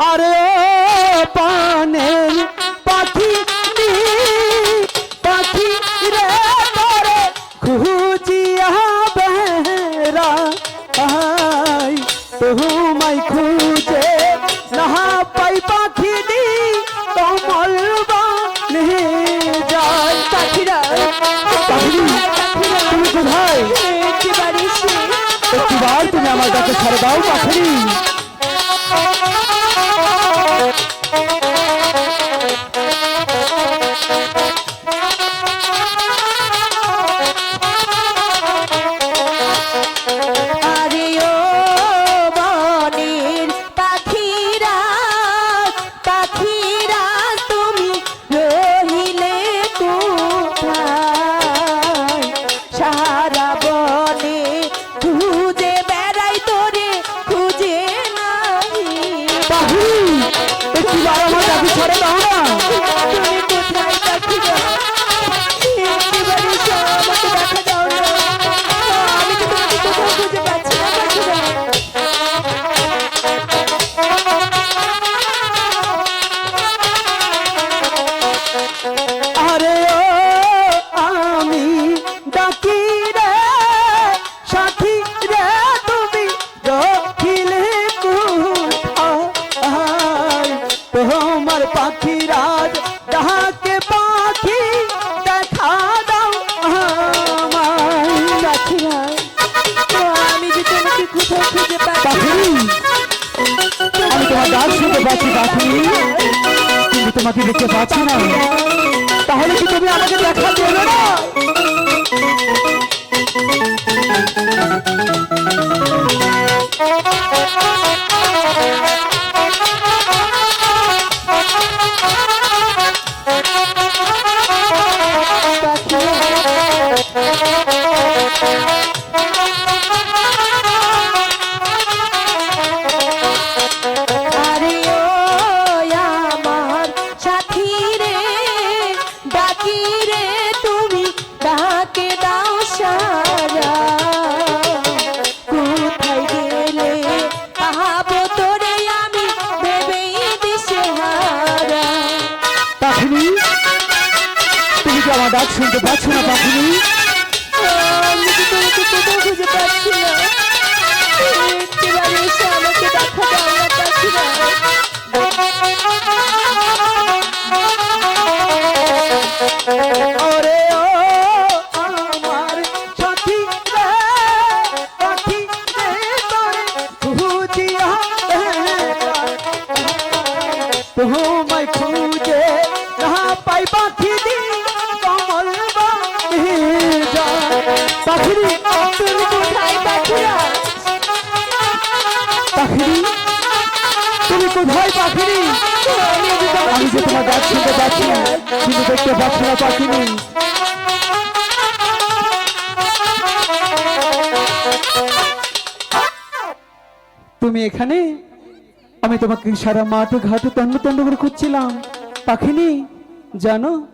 আরে ও পানের পাখি পাখি রে তোরে খুঁজিয়া বেড়া আই তোমায় খুঁজে না পাই পাখি নি কমল বানে যায় পাখিরা পাখি তুমি কোথায়? একেবারে সে একটিবার তুমি আমার কাছে ছেড়ে দাও পাখি আরে ও বনের পাখিরা পাখিরা তুমি রহিলে কোথায় সারা বনে খুঁজে বেড়াই তোরে খুঁজে নাই পাখি একটিবার আমার কাছে ছেড়ে দাও না শুনতে পাচ্ছি পাখি কিন্তু তোমাকে দেখতে পাচ্ছি না। তাহলে কি তুমি আমাকে দেখা দেবে না? শুনতে পাচ্ছ না পাখিনি তো খুঁজে পাচ্ছি না একেবারে তুমি এখানে? আমি তোমাকে সারা মাঠ ঘাটে তন্ন তন্ন করে খুঁজছিলাম। পাখিনি জানো,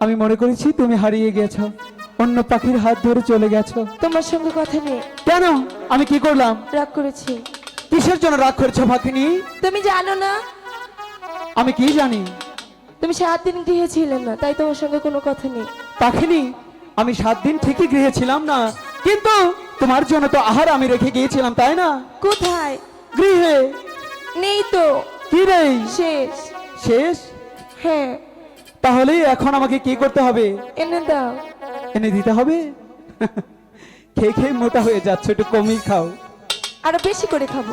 আমি মনে করেছি তুমি হারিয়ে গেছো। অন্য পাখির হাত ধরে চলে গেছো। তোমার সঙ্গে কথা নেই। কেন? আমি কি করলাম? রাগ করেছি। কিসের জন্য রাগ করেছ পাখিনি? তুমি জানো না? আমি কি জানি? তুমি সাত দিন গৃহে ছিলে না তাই তোমার সঙ্গে কোনো কথা নেই। পাখিনি আমি সাত দিন ঠিকই গৃহে ছিলাম না কিন্তু তোমার জন্য তো আহার আমি রেখে গিয়েছিলাম তাই না? কোথায়? গৃহে। নেই তো। কি রে শেষ। শেষ? হ্যাঁ। তাহলে এখন আমাকে কি করতে হবে? এনে দাও। এনে দিতে হবে। খেয়ে খেয়ে মোটা হয়ে যাচ্ছে একটু কমই খাও। আরও বেশি করে খাব।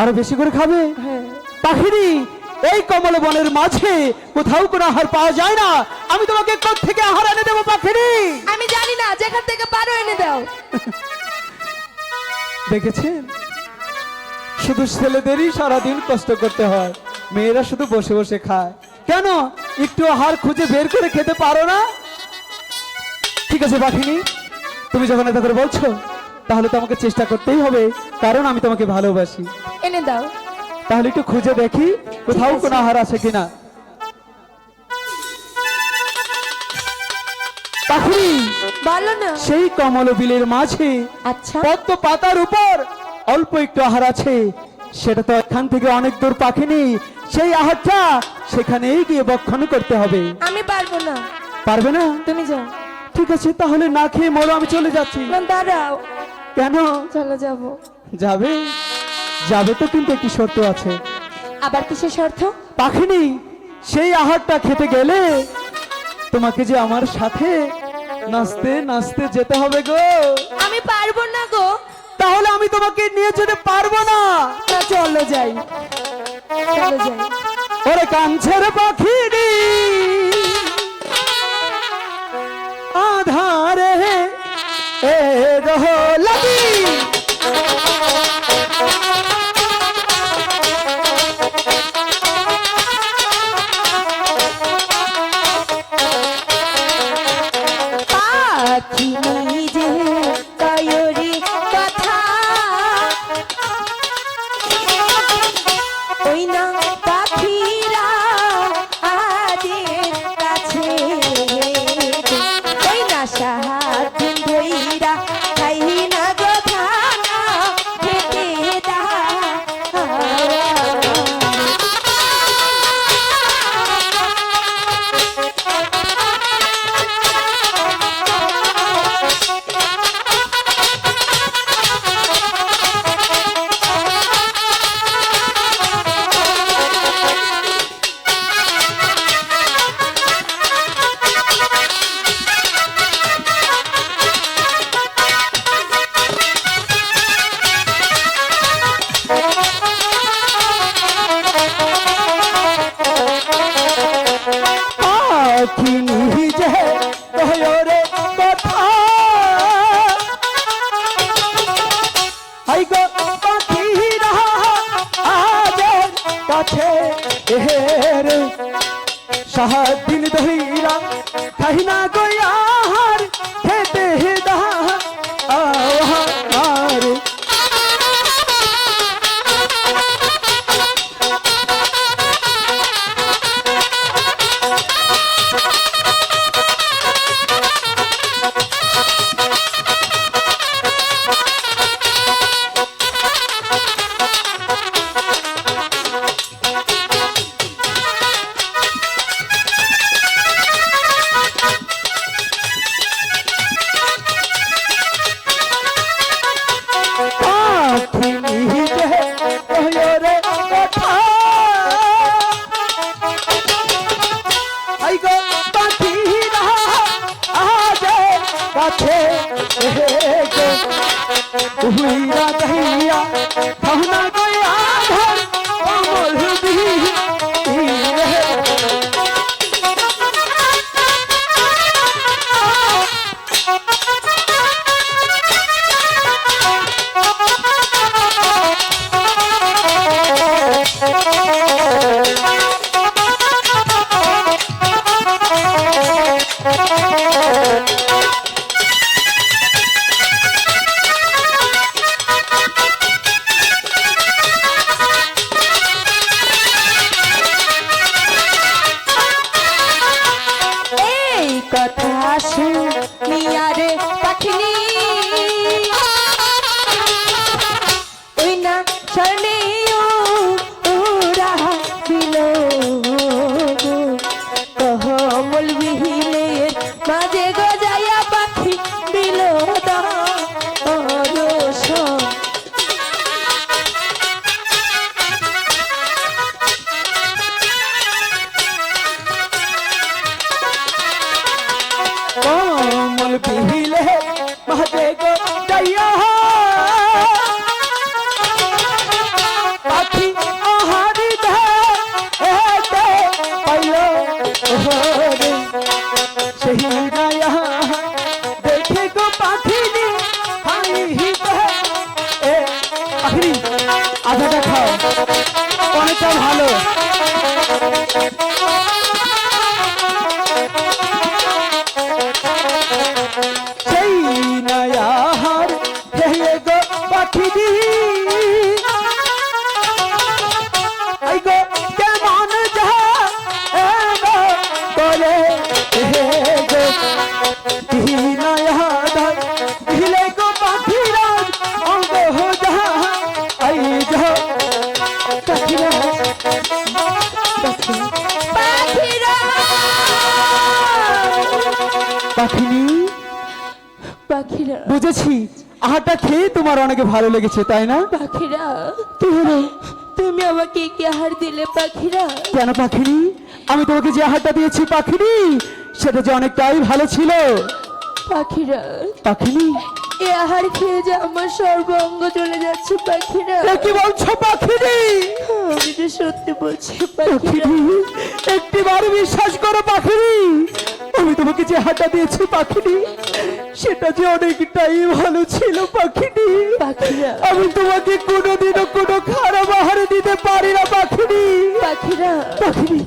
আরও বেশি করে খাবে? হ্যাঁ। পাখিরি এই কমল বনের মাঝে কোথাও কোনো আহার পাওয়া যায় না। আমি তোমাকে কোথ থেকে আহার এনে দেবো পাখিরি? আমি জানি না যেখান থেকে পারো এনে দাও। দেখেছেন শুধু ছেলেদেরই সারাদিন কষ্ট করতে হয়। মেয়েরা শুধু বসে বসে খায়। কেন? একটু আহার খুঁজে বের করে খেতে পারো না? ঠিক আছে পাখিনি তুমি যখন এত করে বলছো তাহলে তো আমাকে চেষ্টা করতেই হবে কারণ আমি তোমাকে ভালোবাসি। এনে দাও। তাহলে একটু খুঁজে দেখি কোথাও কোনো আহার আছে কিনা। পাখি বলো না। সেই কমল বিলের মাঝে আচ্ছা। পদ্ম পাতার উপর অল্প একটু আহার আছে। সেটা তো এখান থেকে অনেক দূর পাখিনি। সেই আহারটা সেখানেই গিয়ে বক্ষণ করতে হবে। আমি পারব না। পারবে না? তুমি যাও। ঠিক আছে তাহলে না খেয়ে মরো আমি চলে যাচ্ছি। দাঁড়াও। কেন? চলো যাব। যাবে? যাবে তো কিন্তু একটি শর্ত আছে। আবার কিসের স্বার্থ পাখিনি সেই আহারটা খেতে গেলে তোমাকে যে আমার সাথে নাচতে নাচতে যেতে হবে গো। আমি পারব না গো। তাহলে আমি তোমাকে নিয়ে যেতে পারব না। না চলো যাই। চলো যাই। ওরে কাঞ্ছের পাখি সাহা পাখি নিজে কয়রে কথা। হাই গো পাখিরা আজের কাছে সাহাদিন কাছে মাঝে গজাইয়া বুঝেছি। আহারটা খেয়ে তোমার অনেক ভালো লেগেছে তাই না? পাখিরা কি হলো? তুমি আমাকে কি আহার দিলে পাখিরা? কেন পাখিনি? আমি তোমাকে যে আহারটা দিয়েছি পাখিনি সেটা যে অনেকটাই ভালো ছিল। পাখিরা পাখিনি? এ আহার খেয়ে যে আমার সর্বঙ্গ চলে যাচ্ছে পাখিরা। কি বলছো পাখিনি? আমি যে সত্যি বলছি পাখিরা। পাখিনি? একটিবার বিশ্বাস করো পাখিনি। আমি তোমাকে যে হাঁটা দিয়েছি পাখিনি। সেটা যে অনেকটাই ভালো ছিল পাখিটি। আমি তোমাকে কোনোদিনও কোনো খারাপ আহার দিতে পারি না পাখিটি। পাখিরা। পাখিটি